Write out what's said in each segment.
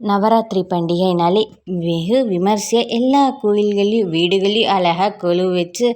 நவராத்திரி பண்டிகைனாலே வெகு விமர்சையாக எல்லா கோயில்கள்லேயும் வீடுகள்லேயும் அழகாக கொலு வச்சு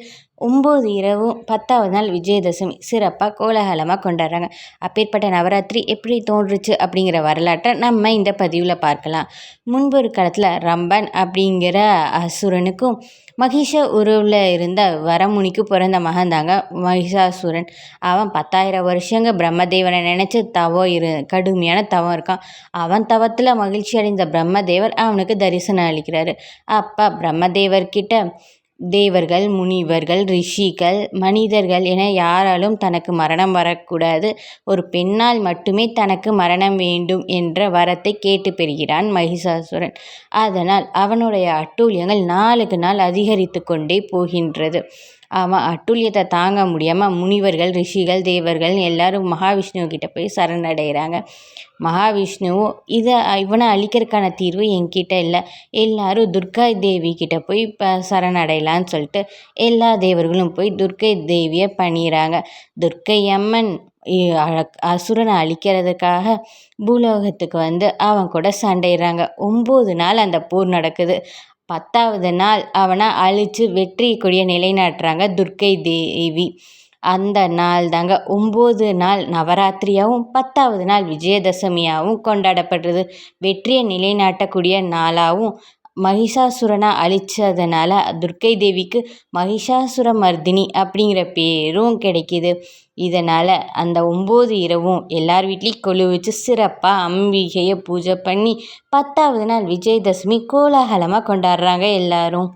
ஒம்பது இரவும் பத்தாவது நாள் விஜயதசமி. சிறப்பாக கோலாகலமாக கொண்டாடுறாங்க. அப்பேற்பட்ட நவராத்திரி எப்படி தோன்றுச்சு அப்படிங்கிற வரலாற்றை நம்ம இந்த பதிவில் பார்க்கலாம். முன்பு ஒரு காலத்தில் ரம்பன் அப்படிங்கிற அசுரனுக்கும் மகிஷ உருவில் இருந்த வரமுனிக்கு பிறந்த மகன் தாங்க மகிஷாசுரன். அவன் பத்தாயிரம் வருஷங்க பிரம்மதேவனை நினச்சி தவம் இரு கடுமையான தவம் இருக்கான். அவன் தவத்தில் மகிழ்ச்சி அடைந்த பிரம்மதேவர் அவனுக்கு தரிசனம் அளிக்கிறாரு. அப்போ பிரம்மதேவர்கிட்ட தேவர்கள் முனிவர்கள் ரிஷிகள் மனிதர்கள் என யாராலும் தனக்கு மரணம் வரக்கூடாது. ஒரு பெண்ணால் மட்டுமே தனக்கு மரணம் வேண்டும் என்ற வரத்தை கேட்டு பெறுகிறான் மகிஷாசுரன். அதனால் அவனுடைய அட்டூழியங்கள் நாளுக்கு நாள் அதிகரித்து கொண்டே போகின்றது. அவன் அட்டூழியத்தை தாங்க முடியாமல் முனிவர்கள் ரிஷிகள் தேவர்கள் எல்லாரும் மகாவிஷ்ணுக்கிட்ட போய் சரணடைகிறாங்க மகாவிஷ்ணுவும் இதை இவனை அழிக்கிறதுக்கான தீர்வு என்கிட்ட இல்லை. எல்லாரும் துர்கா தேவி கிட்ட போய் இப்போ சரணடையலான்னு சொல்லிட்டு எல்லா தேவர்களும் போய் துர்க்கை தேவியை பண்ணிடுறாங்க துர்க்கை அம்மன் அசுரனை அழிக்கிறதுக்காக பூலோகத்துக்கு வந்து அவன் கூட சண்டையிடுறாங்க ஒம்பது நாள் அந்த போர் நடக்குது. பத்தாவது நாள் அவனை அழித்து வெற்றி நிலைநாட்டுறாங்க துர்க்கை தேவி. அந்த நாள் தாங்க ஒம்பது நாள் நவராத்திரியாகவும் பத்தாவது நாள் விஜயதசமியாகவும் கொண்டாடப்படுறது. வெற்றியை நிலைநாட்டக்கூடிய நாளாகவும் மகிஷாசுரனை அழித்ததுனால துர்க்கை தேவிக்கு மகிஷாசுர மர்தினி அப்படிங்கிற பேரும் கிடைக்கிது. இதனால் அந்த ஒம்பது இரவும் எல்லார் வீட்லேயும் கொலு வச்சு சிறப்பாக அம்பிகையை பூஜை பண்ணி பத்தாவது நாள் விஜயதசமி கோலாகலமாக கொண்டாடுறாங்க எல்லாரும்.